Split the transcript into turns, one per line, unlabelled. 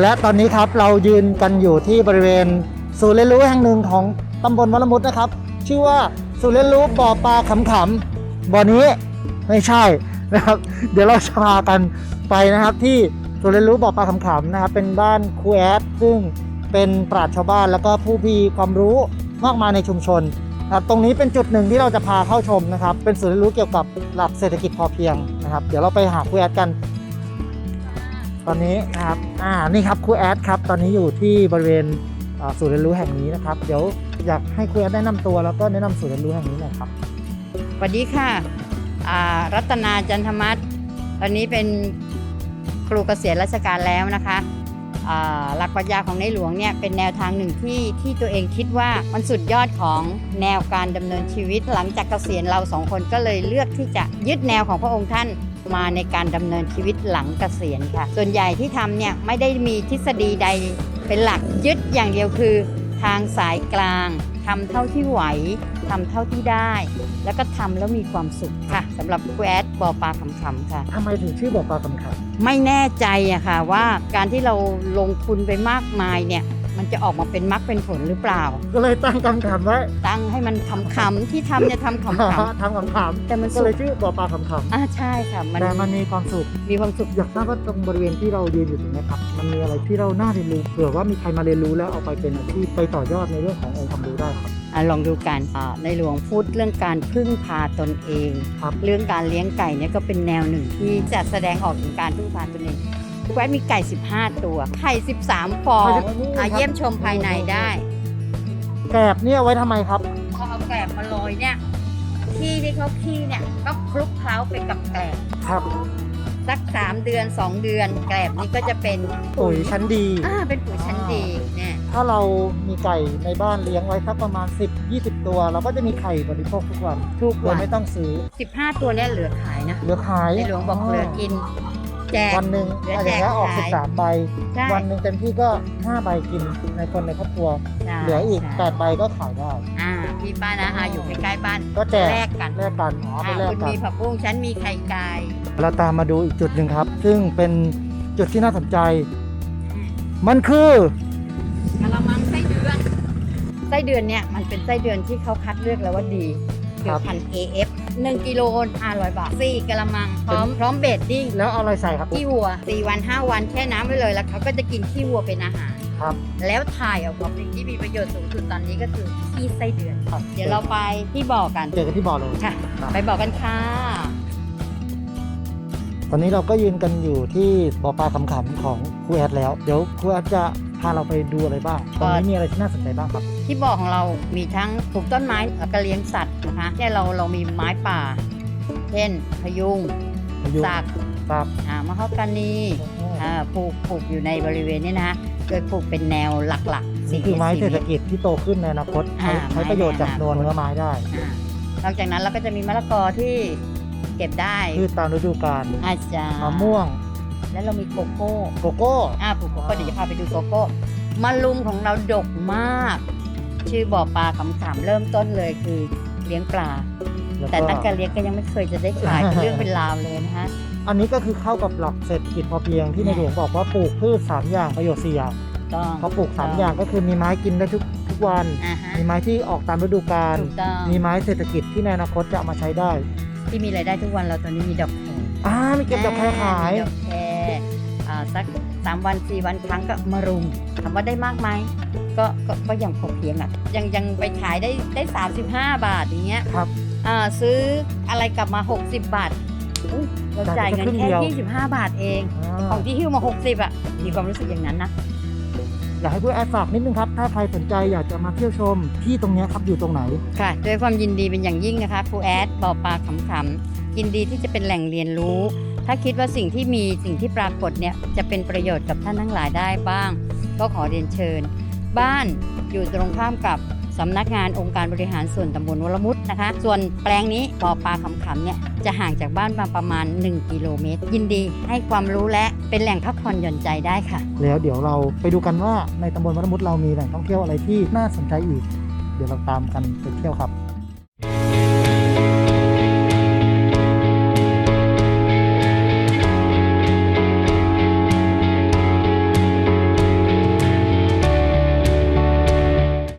และตอนนี้ครับเรายืนกันอยู่ที่บริเวณศูนย์เรียนรู้แห่งหนึ่งของตำบลวัลมุดนะครับ ชื่อว่าศูนย์เรียนรู้บ่อปลาขำๆบ่อนี้ไม่ใช่นะครับ เดี๋ยวเราจะพากันไปนะครับ ที่ศูนย์เรียนรู้บ่อปลาขำๆนะครับ เป็นบ้านครูแอดซึ่งเป็นปราชญ์ชาวบ้านแล้วก็ผู้มีความรู้มากมายในชุมชนนะครับตรงนี้เป็นจุดหนึ่งที่เราจะพาเข้าชมนะครับ เป็นศูนย์เรียนรู้เกี่ยวกับหลักเศรษฐกิจพอเพียงนะครับ เดี๋ยวเราไปหาครูแอดกัน ตอนนี้นะครับอ่านี่ครับครูแอดครับตอนนี้อยู่ที่บริเวณศูนย์เรียนรู้แห่งนี้นะครับ เดี๋ยวอยากให้ครูแอดแนะนำตัวแล้วก็แนะนำศูนย์เรียนรู้แห่งนี้หน่อยครับ
สวัสดีค่ะรัตนาจันทมัตตอนนี้เป็นครูเกษียณราชการแล้วนะคะหลักปรัชญาของในหลวงเนี่ยเป็นแนวทางหนึ่งที่ที่ตัวเองคิดว่ามันสุดยอดของแนวการดำเนินชีวิต หลังจากเกษียณเราสองคนก็เลยเลือกที่จะยึดแนวของพระองค์ท่านมาในการดำเนินชีวิตหลังเกษียณค่ะ ส่วนใหญ่ที่ทำเนี่ยไม่ได้มีทฤษฎีใดเป็นหลักยึดอย่างเดียวคือ ทางสายกลางทำเท่าที่ไหวทำเท่าที่ได้ แล้วก็ทำแล้วมีความสุขค่ะสำหรับครูแอดบอปลาขำๆค่ะ
ทำไมถึงชื่อบ่อปลาขำ
ไม่แน่ใจอะค่ะว่าการที่เราลงทุนไปมากมายเนี่ย มันจะออกมาเป็นมรรคเป็นผลหรือเปล่า
ๆก็เลยตั้งคำถามไว้
ตั้งให้มันขำๆที่ทำเนี่ยทำขำ
ทำคำถาม
ๆแต่มัน
ก็
สุ
เลย
ข
ชื่อบ่อปลาขำ
อ่าใช่ค่ะ
ๆ
มัน
แต่มันมีความสุข
มีความสุข
อยากทราบว่าตรงบริเวณที่เรายืนอยู่ตรงนี้ครับ มันมีอะไรที่เราน่าเรียนรู้เผื่อว่ามีใครมาเรียนรู้แล้วเอาไปเป็นอาชีพไปต่อยอดในเรื่องขององค์ความรู้ได้ครับ
อะลองดูกันอ่าในหลวงพูดเรื่องการพึ่งพาตนเอง
ครับ
เรื่องการเลี้ยงไก่เนี่ยก็เป็นแนวหนึ่งที่จะแสดงออกถึงการพึ่งพาตนเอง แวดมีไก่ 15 ตัว ไข่ 13 ฟองอะเยี่ยมชมภายในได้
แกรบเนี่ยไว้ทำไมครับ
พอเอาแกลบมาโรยเนี่ยขี้ที่เขาขี้เนี่ยก็คลุกเคล้าไปกับแกลบ
ครับ
สัก 3 เดือน 2 เดือน แกลบนี้ก็จะเป็น
ปุ๋ยชั้นดี
อ่าเป็นปุ๋ยชั้นดีเนี่ย
ถ้าเรามีไก่ในบ้านเลี้ยงไว้สักประมาณ 10-20 ตัว เราก็จะมีไข่บริโภคทุกวัน
ทุก
โด
วั
ย
น
ไม่ต้องซื้อ
15 ตัวเนี่ยเหลือขายนะ
เหลือขาย
ในหลวงบอกเหลือกิน แจก
วันหนึ่ง
เหลือ
อาจ
แจ
จะ
ก
แค่ออก
ขาย
13ใบ
ใช่
วันหนึ่งเต็มที่ก็5ใบกินในคนในครอบครัว
ใช่
เหลืออีก
ใช่
8ใบก็ขายได้
อ่าพี่ป้านะอาอยู่ใกล้ๆบ้าน
ก็แจก
แลกกัน
แลกกันอ๋อไป
อ่า
แลก
คุณ
กัน
มีผักบุ้งฉันมีไข่ไก่
เราตามมาดูอีกจุดหนึ่งครับ ซึ่งเป็นจุดที่น่าสนใจ มันคือ
กะละมังไส้เดือน ไส้เดือนเนี่ยมันเป็นไส้เดือนที่เขาคัดเลือกแล้วว่าดีคือพัน AF 1กิโล500 บาท 4กะละมัง พร้อมพร้อมเบดดิ้ง
แล้วเอาอะไรใส่ครับ
ขี้วัว 4 วัน 5 วันแช่น้ำไว้เลยแล้วเขาก็จะกินขี้วัวเป็นอาหาร
ครับ
แล้วถ่ายออกมาสิ่งที่มีประโยชน์สูงสุดตอนนี้ก็คือขี้ไส้เดือน เดี๋ยวเราไปที่บ่อกัน
เจอกันที่บ่อเลย
ค่ะ ไปบ่อกันค่ะ
ตอนนี้เราก็ยืนกันอยู่ที่บ่อปลาขำๆของครูแอดแล้ว เดี๋ยวครูแอดจะพาเราไปดูอะไรบ้างตรงนี้มีอะไรที่น่าสนใจบ้างครับ
ที่บ่อของเรามีทั้งปลูกต้นไม้แล้วก็เลี้ยงสัตว์นะคะเนี่ยเราเรามีไม้ป่า เช่นพะยุง
อายุ
สาก
ครับ
อ่ามะฮอกกานีอ่าปลูกปลูกอยู่ในบริเวณนี้นะคะโดยปลูกเป็นแนวหลักๆ
นี่คือไม้
สี่
เศรษฐกิจที่โตขึ้นในอนาคตใช้
อ่า
ใช้ประโยชน์จาก
ไม้
นวล
ในอนาคต
เนื้อไม้ได้
อ่านอกจากนั้นเราก็จะมีมะละกอที่เก็บได้
พืชตามฤดูกาล
อาจารย์
มะม่วง
แล้วเรามีโกโก้
โกโก้
อ่าปลูกโกโก้เดี๋ยวจะพาไปดูโกโก้มะลุมของเราดกมาก ชื่อบ่อปลาขำๆเริ่มต้นเลยคือเลี้ยงปลา
ล้ว
แต่ตั้งแต่เลี้ยงก็ยังไม่เคยจะได้ขายเป็นเรื่องเป็นราวเลยนะคะ
อันนี้ก็คือเข้ากับหลักเศรษฐกิจพอเพียงที่ในหลวงบอกว่าปลูกพืชสามอย่างประโยชน์สี่อย่าง
ต้อง
พอปลูกสามอย่างก็คือมีไม้กินได้ทุกทุกวัน
อ่าฮะ
มีไม้ที่ออกตามฤดูกาล
ถูกต้อง
มีไม้เศรษฐกิจที่ในอนาคตจะเอามาใช้ได้
ที่มีรายได้ทุกวันเราตอนนี้มีดอกแคร
อ่ามีเก็บดอกแครขาย
มีดอกแครอ่าสักสามวันสี่วันครั้งก็มารุม ถามว่าได้มากไหมก็ก็ก็ยังพอเพียงอะยังยังไปขายได้ได้สามสิบห้าบาทอย่างเงี้ย
ครับ
อ่าซื้ออะไรกลับมา 60 บาทอุ๊ยเราจ่ายเงิน
จ่ายไปแค่ครึ่ง
แค่
เดียว
25 บาทเอง
อ่า
ของที่หิ้วมา 60 อะ มีความรู้สึกอย่างนั้นนะ
อยากให้ผู้แอดฝากนิดนึงครับ ถ้าใครสนใจอยากจะมาเที่ยวชมที่ตรงเนี้ยครับอยู่ตรงไหน
ค่ะด้วยความยินดีเป็นอย่างยิ่งนะคะครูแอดบ่อปลาขำๆยินดีที่จะเป็นแหล่งเรียนรู้ ถ้าคิดว่าสิ่งที่มีสิ่งที่ปรากฏเนี่ยจะเป็นประโยชน์กับท่านทั้งหลายได้บ้าง ก็ขอเรียนเชิญ บ้านอยู่ตรงข้ามกับสำนักงานองค์การบริหารส่วนตำบลวรมุตนะคะ ส่วนแปลงนี้บ่อปลาขำๆเนี่ยจะห่างจากบ้านมาประมาณ 1 กิโลเมตร ยินดีให้ความรู้และเป็นแหล่งพักผ่อนหย่อนใจได้ค่ะ
แล้วเดี๋ยวเราไปดูกันว่าในตำบลวัดมุดเรามีแหล่งท่องเที่ยวอะไรที่น่าสนใจอีก เดี๋ยวเราตามกันไปเที่ยวครับ